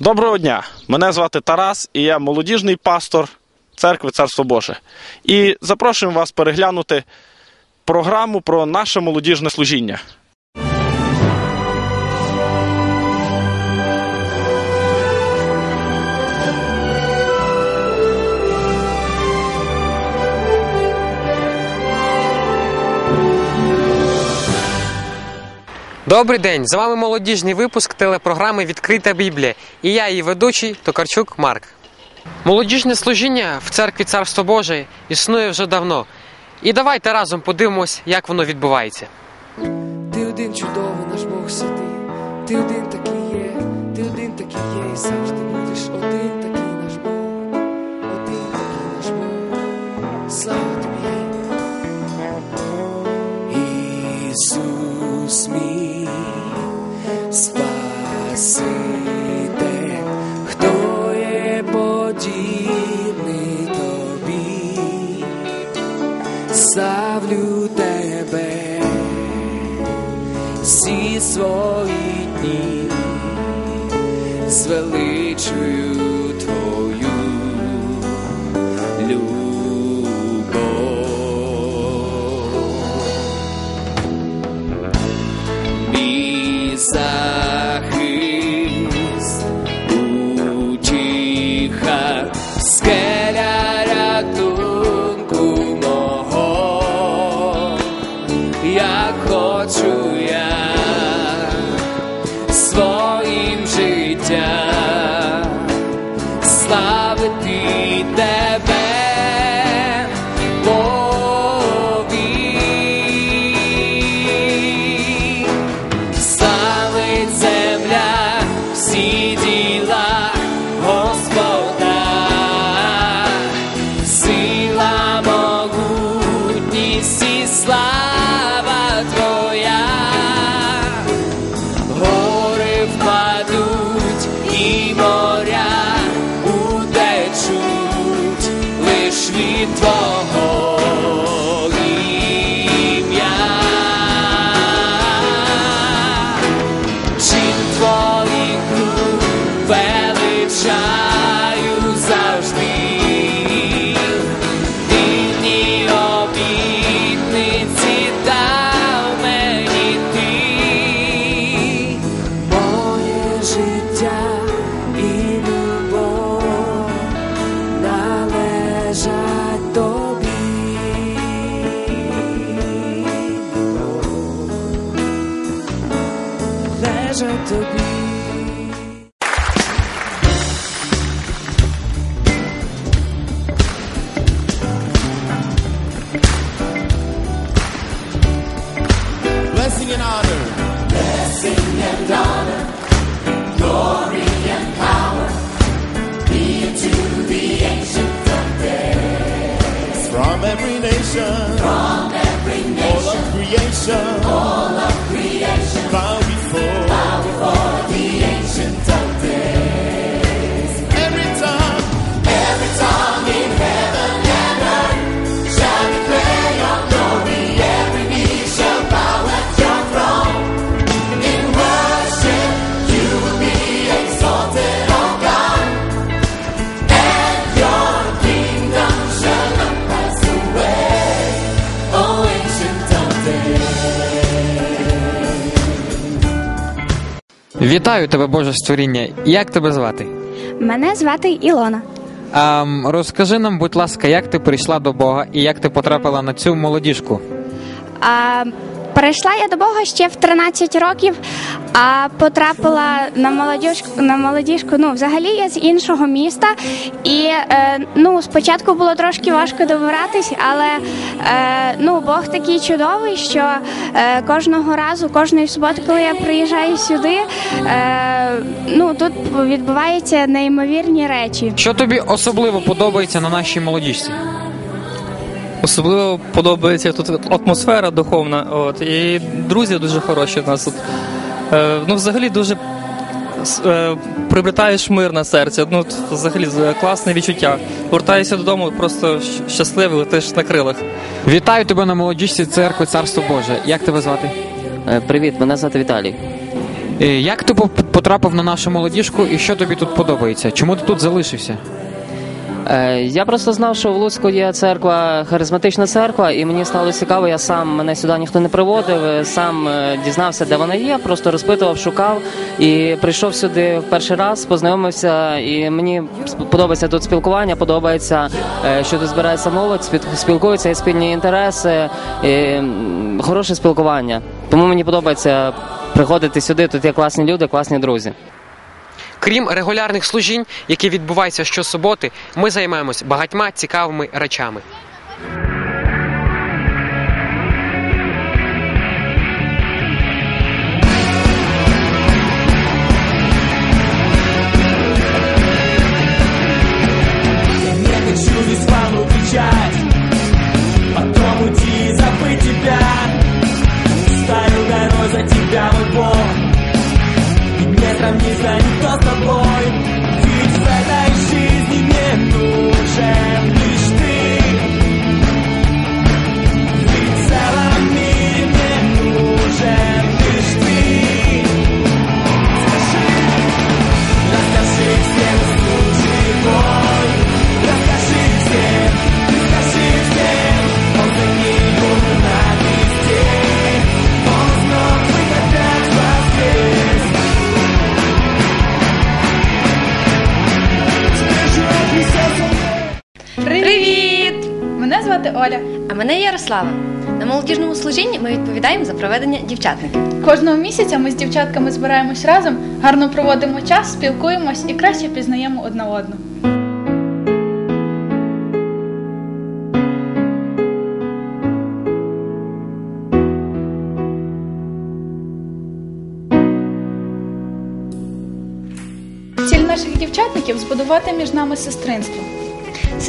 Доброго дня! Мене звати Тарас і я молодіжний пастор церкви Царство Боже. І запрошуємо вас переглянути програму про наше молодіжне служіння. Добрий день! З вами молодіжний випуск телепрограми Відкрита Біблія. І я, її ведучий Токарчук Марк. Молодіжне служіння в церкві Царство Боже існує вже давно. І давайте разом подивимось, як воно відбувається. Ти один чудовий наш Бог святий, ти один такий є, ти один такий є, і завжди будеш один такий наш Бог, один такий наш Бог. Слава Ісус мій, спасите, хто є подібний тобі. Славлю тебе всі свої Мій 都 nation. From every nation. All of creation. Вітаю тебе, Боже створіння. Як тебе звати? Мене звати Ілона. Ем, розкажи нам, будь ласка, як ти прийшла до Бога і як ти потрапила на цю молодіжку? А, перейшла я до Бога ще в 13 років, а потрапила на молодіжку, на молодіжку. Ну, взагалі я з іншого міста. І е, ну, спочатку було трошки важко добиратись, але е, ну, Бог такий чудовий, що е, кожного разу, кожної суботи, коли я приїжджаю сюди, е, ну, тут відбуваються неймовірні речі. Що тобі особливо подобається на нашій молодіжці? Особливо подобається тут атмосфера духовна. От, і друзі дуже хороші у нас тут. Е, ну, взагалі дуже е, приобретаєш мир на серце. Ну, взагалі класне відчуття. Вертаєшся додому, просто щасливий, летиш на крилах. Вітаю тебе на молодіжці церкви Царство Боже. Як тебе звати? Е, Привіт, мене звати Віталій. Е, Як ти потрапив на нашу молодіжку і що тобі тут подобається? Чому ти тут залишився? Е, Я просто знав, що в Луцьку є церква, харизматична церква, і мені стало цікаво. Я сам мене сюди ніхто не приводив. е, Сам е, дізнався, де вона є, просто розпитував, шукав і прийшов сюди в перший раз, познайомився. І мені подобається тут спілкування, подобається, що тут збирається молодь, спіл- спілкуються, є спільні інтереси, і, хороше спілкування. Тому мені подобається приходити сюди. Тут є класні люди, класні друзі. Крім регулярних служінь, які відбуваються щосуботи, ми займаємось багатьма цікавими речами. Оля. А мене Ярослава. На молодіжному служінні ми відповідаємо за проведення дівчатників. Кожного місяця ми з дівчатками збираємось разом, гарно проводимо час, спілкуємось і краще пізнаємо одна одну. Ціль наших дівчатників збудувати між нами сестринство.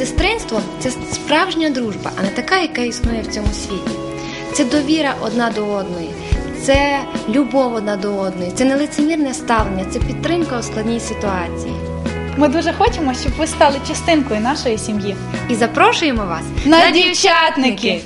Сестринство це справжня дружба, а не така, яка існує в цьому світі. Це довіра одна до одної, це любов одна до одної, це нелицемірне ставлення, це підтримка у складній ситуації. Ми дуже хочемо, щоб ви стали частинкою нашої сім'ї. І запрошуємо вас На дівчатники!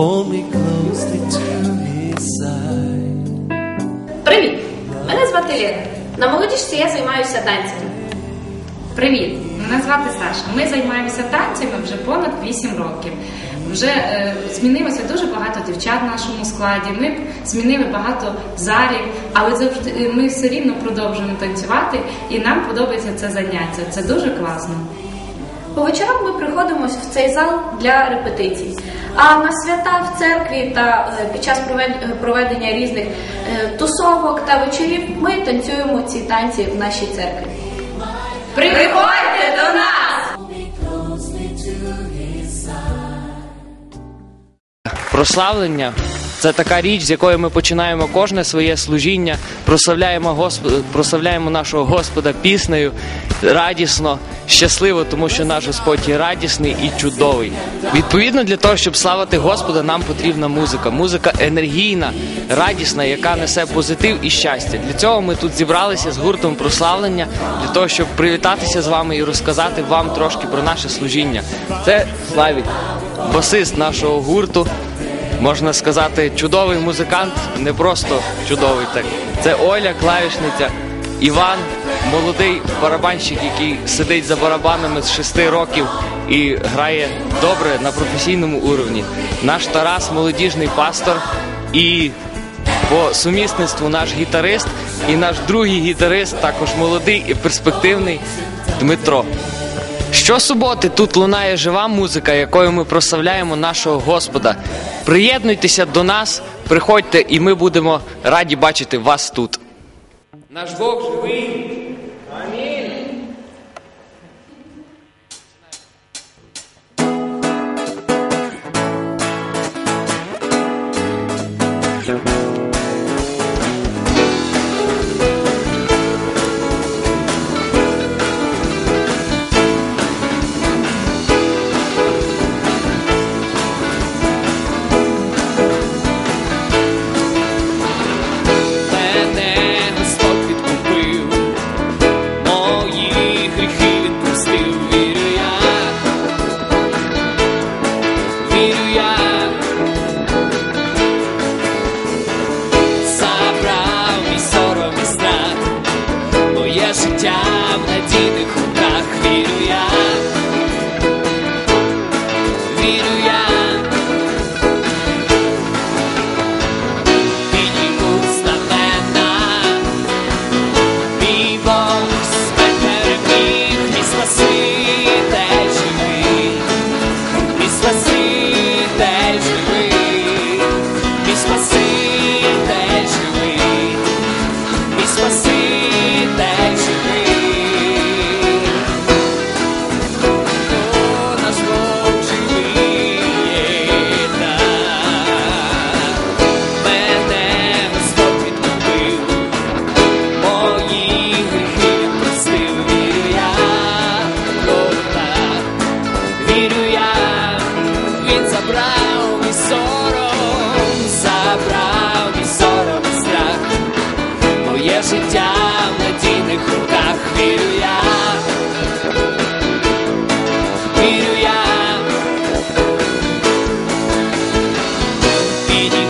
Hold me closely to his side. Привіт! Мене звати Лена. На молодіжці я займаюся танцями. Привіт! Мене звати Саша. Ми займаємося танцями вже понад 8 років. Вже е, змінилося дуже багато дівчат в нашому складі. Ми змінили багато залів, але завжди е, ми все рівно продовжуємо танцювати, і нам подобається це заняття. Це дуже класно. По вечорам ми приходимо в цей зал для репетицій. А на свята в церкві та е, під час е, проведення різних е, тусовок та вечорів ми танцюємо ці танці в нашій церкві. Приходьте до нас! Прославлення це така річ, з якої ми починаємо кожне своє служіння, прославляємо Господа, прославляємо нашого Господа піснею радісно, щасливо, тому що наш Господь є радісний і чудовий. Відповідно, для того, щоб славити Господа, нам потрібна музика. Музика енергійна, радісна, яка несе позитив і щастя. Для цього ми тут зібралися з гуртом прославлення для того, щоб привітатися з вами і розказати вам трошки про наше служіння. Це Славік, басист нашого гурту. Можна сказати, чудовий музикант, не просто чудовий так. Це Оля, клавішниця, Іван, молодий барабанщик, який сидить за барабанами з 6 років і грає добре на професійному уровні. Наш Тарас, молодіжний пастор, і по сумісництву наш гітарист, і наш другий гітарист, також молодий і перспективний Дмитро. Щосуботи тут лунає жива музика, якою ми прославляємо нашого Господа. Приєднуйтеся до нас, приходьте, і ми будемо раді бачити вас тут. Наш Бог живий.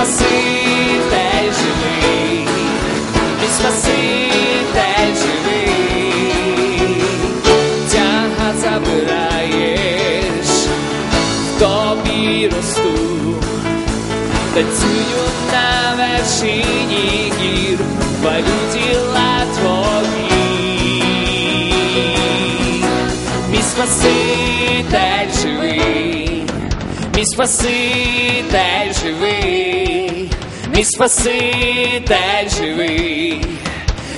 Спаситель живий, мій Спаситель живий, тяга забираєш, тобі росту. Танцюю на вершині гір, хвалю діла твої. Мій Спаситель живий, мій Спаситель живий, мій Спаситель живий,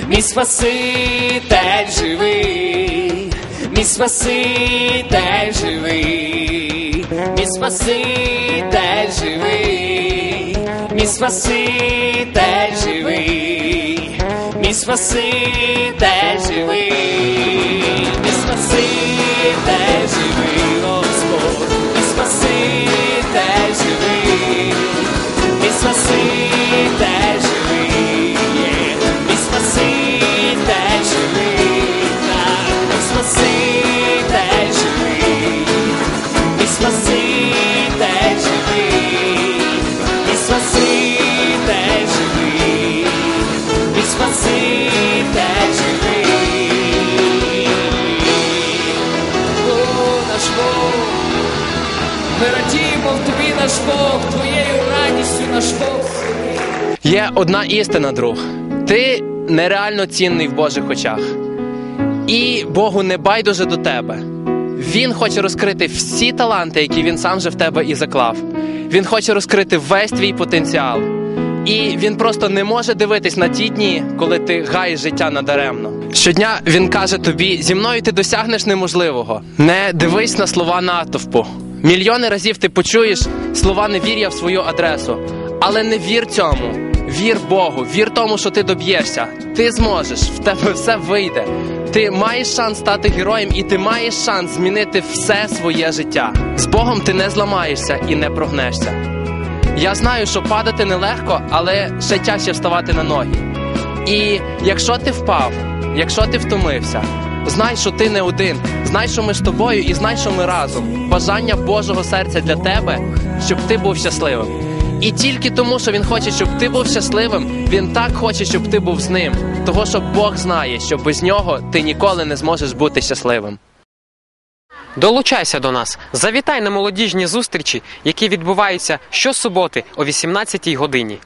мій Спаситель живий, мій Спаситель живий, мій Спаситель живий, мій Спаситель живий, мій Спаситель живий, мій Спаситель живий, ми радіємо тобі, наш Бог, твоєю радістю, наш Бог. Є одна істина, друг. Ти нереально цінний в Божих очах. І Богу не байдуже до тебе. Він хоче розкрити всі таланти, які він сам же в тебе і заклав. Він хоче розкрити весь твій потенціал. І він просто не може дивитись на ті дні, коли ти гаєш життя надаремно. Щодня він каже тобі: зі мною ти досягнеш неможливого. Не дивись на слова натовпу. Мільйони разів ти почуєш слова невір'я в свою адресу. Але не вір цьому. Вір Богу, вір тому, що ти доб'єшся. Ти зможеш, в тебе все вийде. Ти маєш шанс стати героєм, і ти маєш шанс змінити все своє життя. З Богом ти не зламаєшся і не прогнешся. Я знаю, що падати нелегко, але ще тяжче вставати на ноги. І якщо ти впав, якщо ти втомився, знай, що ти не один, знай, що ми з тобою, і знай, що ми разом. Бажання Божого серця для тебе, щоб ти був щасливим. І тільки тому, що він хоче, щоб ти був щасливим, він так хоче, щоб ти був з ним. Того, що Бог знає, що без нього ти ніколи не зможеш бути щасливим. Долучайся до нас, завітай на молодіжні зустрічі, які відбуваються щосуботи о 18 годині.